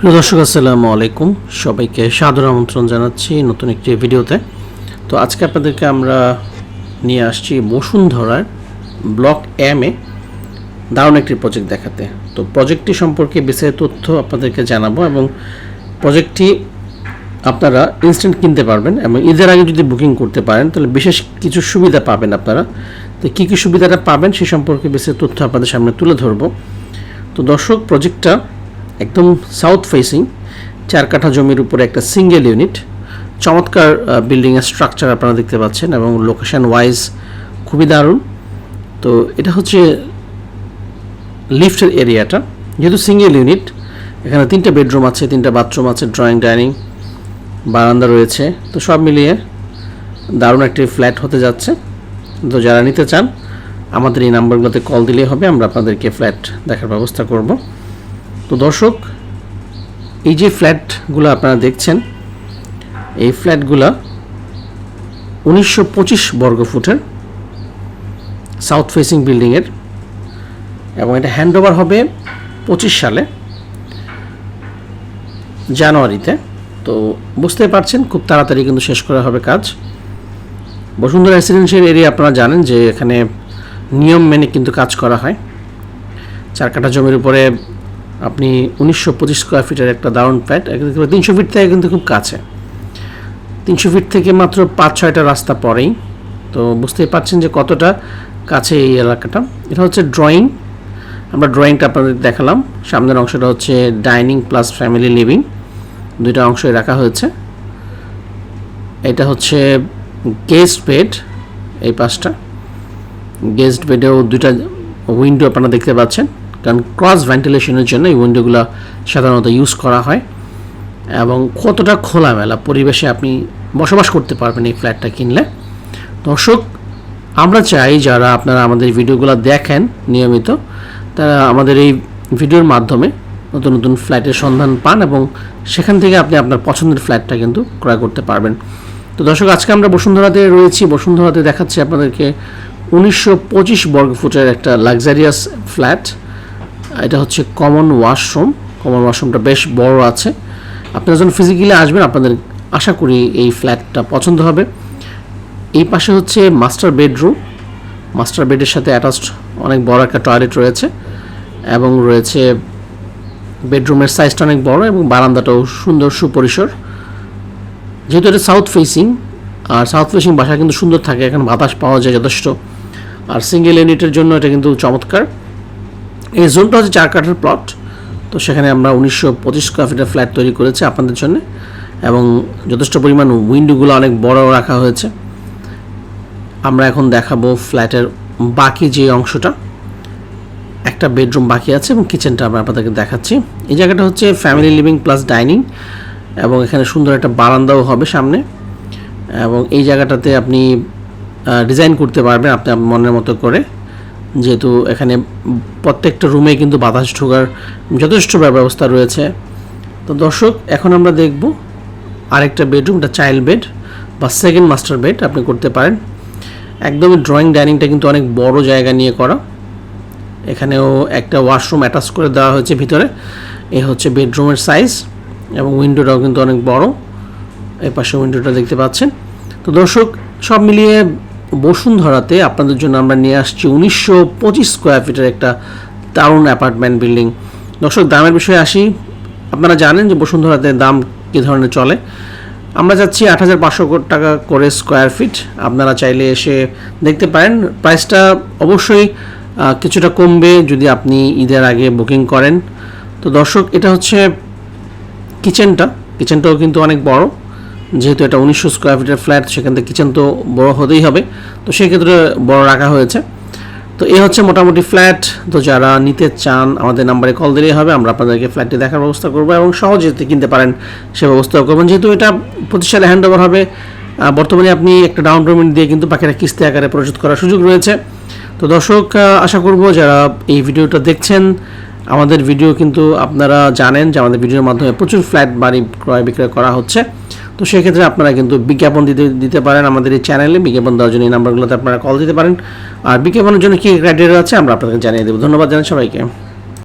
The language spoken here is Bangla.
প্রিয় দর্শক, আসসালামু আলাইকুম। সবাইকে সাদর আমন্ত্রণ জানাচ্ছি নতুন একটি ভিডিওতে। তো আজকে আপনাদেরকে আমরা নিয়ে আসছি বসুন্ধরার ব্লক এম এ দারুণ একটি প্রজেক্ট দেখাতে। তো প্রজেক্টটি সম্পর্কে বিস্তারিত তথ্য আপনাদেরকে জানাব এবং প্রজেক্টটি আপনারা ইনস্ট্যান্ট কিনতে পারবেন এবং ঈদের আগে যদি বুকিং করতে পারেন, তাহলে বিশেষ কিছু সুবিধা পাবেন আপনারা। তো কী কী সুবিধাটা পাবেন সে সম্পর্কে বিস্তারিত তথ্য আপনাদের সামনে তুলে ধরবো। তো দর্শক প্রজেক্টটা একদম সাউথ ফেসিং চার কাঠা জমির উপরে একটা সিঙ্গেল ইউনিট চমৎকার বিল্ডিংয়ের স্ট্রাকচার আপনারা দেখতে পাচ্ছেন এবং লোকেশন ওয়াইজ খুবই দারুণ। তো এটা হচ্ছে লিফটের এরিয়াটা। যেহেতু সিঙ্গেল ইউনিট এখানে তিনটা বেডরুম আছে, তিনটা বাথরুম আছে ড্রয়িং ডাইনিং বারান্দা রয়েছে। তো সব মিলিয়ে দারুণ একটি ফ্ল্যাট হতে যাচ্ছে। তো যারা নিতে চান, আমাদের এই নাম্বারগুলোতে কল দিলেই হবে, আমরা আপনাদেরকে ফ্ল্যাট দেখার ব্যবস্থা করব। তো দর্শক, এই যে ফ্ল্যাটগুলো আপনারা দেখছেন, এই ফ্ল্যাটগুলো উনিশশো পঁচিশ বর্গ ফুটের সাউথ ফেসিং বিল্ডিংয়ের এবং এটা হ্যান্ডওভার হবে পঁচিশ সালে জানুয়ারিতে। তো বুঝতে পারছেন, খুব তাড়াতাড়ি কিন্তু শেষ করা হবে কাজ। বসুন্ধরা রেসিডেন্সিয়াল এরিয়া আপনারা জানেন যে এখানে নিয়ম মেনে কিন্তু কাজ করা হয়। চার কাঠা জমির উপরে আপনি উনিশশো পঁচিশ স্কোয়ার ফিটের একটা দারুণ ফ্ল্যাট তিনশো ফিট থেকে কিন্তু খুব কাছে। তিনশো ফিট থেকে মাত্র পাঁচ, ছয়টা রাস্তা পরেই। তো বুঝতেই পারছেন যে কতটা কাছে এই এলাকাটা। এটা হচ্ছে ড্রয়িং আমরা ড্রয়িংটা আপনাদের দেখালাম। সামনের অংশটা হচ্ছে ডাইনিং প্লাস ফ্যামিলি লিভিং দুইটা অংশই রাখা হয়েছে। এটা হচ্ছে গেস্ট বেড এই পাশটা। গেস্ট বেডেও দুইটা উইন্ডো আপনারা দেখতে পাচ্ছেন। কারণ ক্রস ভেন্টিলেশনের জন্য এই উইন্ডোগুলো সাধারণত ইউজ করা হয়। এবং কতটা খোলামেলা পরিবেশে আপনি বসবাস করতে পারবেন এই ফ্ল্যাটটা কিনলে। দর্শক, আমরা চাই যারা আপনারা আমাদের ভিডিওগুলো দেখেন নিয়মিত, তারা আমাদের এই ভিডিওর মাধ্যমে নতুন নতুন ফ্ল্যাটের সন্ধান পান এবং সেখান থেকে আপনি আপনার পছন্দের ফ্ল্যাটটা কিন্তু ক্রয় করতে পারবেন। তো দর্শক, আজকে আমরা বসুন্ধরাতে রয়েছি। বসুন্ধরাতে দেখাচ্ছি আপনাদেরকে উনিশশো পঁচিশ বর্গ ফুটের একটা লাক্সারিয়াস ফ্ল্যাট এটা হচ্ছে কমন ওয়াশরুম কমন ওয়াশরুমটা বেশ বড় আছে। আপনারা যখন ফিজিক্যালি আসবেন, আপনাদের আশা করি এই ফ্ল্যাটটা পছন্দ হবে। এই পাশে হচ্ছে মাস্টার বেডরুম মাস্টার বেডের সাথে অ্যাটাচড অনেক বড় একটা টয়লেট রয়েছে এবং রয়েছে বেডরুমের সাইজটা অনেক বড় এবং বারান্দাটাও সুন্দর সুপরিসর। যেহেতু এটা সাউথ ফেসিং আর সাউথ ফেসিং বাসা কিন্তু সুন্দর থাকে, এখানে বাতাস পাওয়া যায় যথেষ্ট। আর সিঙ্গেল ইউনিটের জন্য এটা কিন্তু চমৎকার। এই জোনটা হচ্ছে চার কাঠের প্লট তো সেখানে আমরা উনিশশো পঁচিশ স্কোয়ার ফিটের ফ্ল্যাট তৈরি করেছি আপনাদের জন্য। এবং যথেষ্ট পরিমাণ উইন্ডোগুলো অনেক বড় রাখা হয়েছে। আমরা এখন দেখাবো ফ্ল্যাটের বাকি যে অংশটা। একটা বেডরুম বাকি আছে এবং কিচেনটা আমরা আপনাদেরকে দেখাচ্ছি। এই জায়গাটা হচ্ছে ফ্যামিলি লিভিং প্লাস ডাইনিং এবং এখানে সুন্দর একটা বারান্দাও হবে সামনে। এবং এই জায়গাটাতে আপনি ডিজাইন করতে পারবেন আপনি মনের মতো করে। যেহেতু এখানে প্রত্যেকটা রুমে কিন্তু বাতাস ঢোকার যথেষ্ট ব্যবস্থা রয়েছে। তো দর্শক, এখন আমরা দেখব আরেকটা বেডরুম এটা চাইল্ড বেড বা সেকেন্ড মাস্টার বেড আপনি করতে পারেন। একদমই ড্রয়িং ডাইনিংটা কিন্তু অনেক বড় জায়গা নিয়ে করা। এখানেও একটা ওয়াশরুম অ্যাটাচ করে দেওয়া হয়েছে ভিতরে। এ হচ্ছে বেডরুমের সাইজ এবং উইন্ডোটাও কিন্তু অনেক বড়। এই পাশে উইন্ডোটা দেখতে পাচ্ছেন। তো দর্শক, সব মিলিয়ে বসুন্ধরাতে আপনাদের জন্য আমরা নিয়ে আসছি উনিশশো পঁচিশ স্কোয়ার ফিটের একটা দারুণ অ্যাপার্টমেন্ট বিল্ডিং দর্শক, দামের বিষয়ে আসি। আপনারা জানেন যে বসুন্ধরাতে দাম কী ধরনের চলে। আমরা যাচ্ছি আট হাজার পাঁচশো টাকা করে স্কোয়ার ফিট আপনারা চাইলে এসে দেখতে পারেন। প্রাইসটা অবশ্যই কিছুটা কমবে যদি আপনি ঈদের আগে বুকিং করেন। তো দর্শক, এটা হচ্ছে কিচেনটা কিচেনটাও কিন্তু অনেক বড়। যেহেতু এটা উনিশশো স্কোয়ার ফিটের ফ্ল্যাট সেখান থেকে কিচেন তো বড় হতেই হবে। তো সেক্ষেত্রে বড় রাখা হয়েছে। তো এই হচ্ছে মোটামুটি ফ্ল্যাট তো যারা নিতে চান, আমাদের নাম্বারে কল দিলেই হবে। আমরা আপনাদেরকে ফ্ল্যাটটি দেখার ব্যবস্থা করব এবং সহজে কিনতে পারেন, সে ব্যবস্থাও করবেন। যেহেতু এটা পঁচিশ সালে হ্যান্ড ওভার হবে বর্তমানে আপনি একটা ডাউন পেমেন্ট দিয়ে কিন্তু বাকিটা কিস্তি আকারে পরিশোধ করার সুযোগ রয়েছে। তো দর্শক আশা করব যারা এই ভিডিওটা দেখছেন, আমাদের ভিডিও কিন্তু আপনারা জানেন যে আমাদের ভিডিওর মাধ্যমে প্রচুর ফ্ল্যাট বাড়ি ক্রয় বিক্রয় করা হচ্ছে। তো সেক্ষেত্রে আপনারা কিন্তু বিজ্ঞাপন দিতে দিতে পারেন আমাদের এই চ্যানেলে বিজ্ঞাপন দেওয়ার জন্য এই নাম্বারগুলোতে আপনারা কল দিতে পারেন। আর বিজ্ঞাপনের জন্য কী ক্রাইটেরিয়া আছে আমরা আপনাদের জানিয়ে দেবো। ধন্যবাদ জানাই সবাইকে।